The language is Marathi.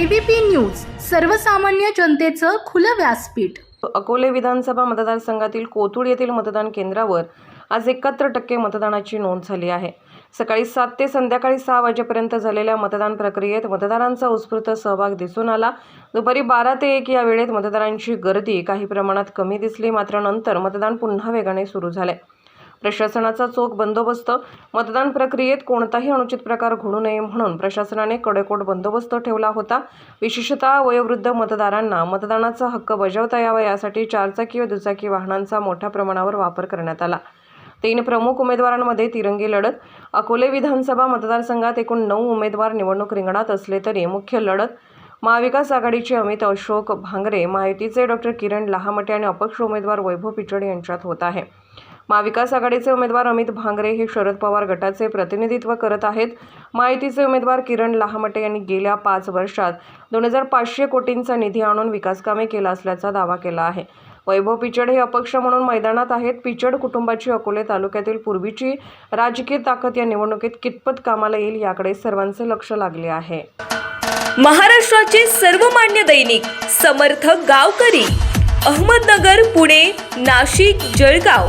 एबीपी न्यूज सर्वसामान्य जनतेचं खुलं व्यासपीठ. अकोले विधानसभा मतदारसंघातील कोथूड येथील मतदान केंद्रावर आज एकाहत्तर टक्के मतदानाची नोंद झाली आहे. सकाळी सात ते संध्याकाळी सहा वाजेपर्यंत झालेल्या मतदान प्रक्रियेत मतदारांचा उत्स्फूर्त सहभाग दिसून आला. दुपारी बारा ते एक या वेळेत मतदारांची गर्दी काही प्रमाणात कमी दिसली मात्र नंतर मतदान पुन्हा वेगाने सुरू झाले. प्रशासनाचा चोख बंदोबस्त मतदान प्रक्रियेत कोणताही अनुचित प्रकार घडू नये म्हणून प्रशासनाने कडेकोट बंदोबस्त ठेवला होता. विशेषतः वयोवृद्ध मतदारांना मतदानाचा हक्क बजावता यावा यासाठी चारचाकी व दुचाकी वाहनांचा मोठ्या प्रमाणावर वापर करण्यात आला. तीन प्रमुख उमेदवारांमध्ये तिरंगी लढत अकोले विधानसभा मतदारसंघात एकूण नऊ उमेदवार निवडणूक रिंगणात असले तरी मुख्य लढत महाविकास आघाडीचे अमित अशोक भांगरे महायुतीचे डॉक्टर किरण लहामटे आणि अपक्ष उमेदवार वैभव पिचड यांच्यात होत आहे. महाविकास आघाडीचे उमेदवार अमित भांगरे हे शरद पवार गटाचे प्रतिनिधित्व करत आहेत. माहितीचे उमेदवार किरण लहामटे यांनी गेल्या पाच वर्षात दोन हजार पाचशे कोटींचा निधी आणून विकासकामे केला असल्याचा दावा केला आहे. वैभव पिचड हे अपक्ष म्हणून मैदानात आहेत. पिचड कुटुंबाची अकोले तालुक्यातील पूर्वीची राजकीय ताकद या निवडणुकीत कितपत कामाला येईल याकडे सर्वांचे लक्ष लागले आहे. महाराष्ट्राचे सर्वमान्य दैनिक समर्थ गावकरी अहमदनगर पुणे नाशिक जळगाव.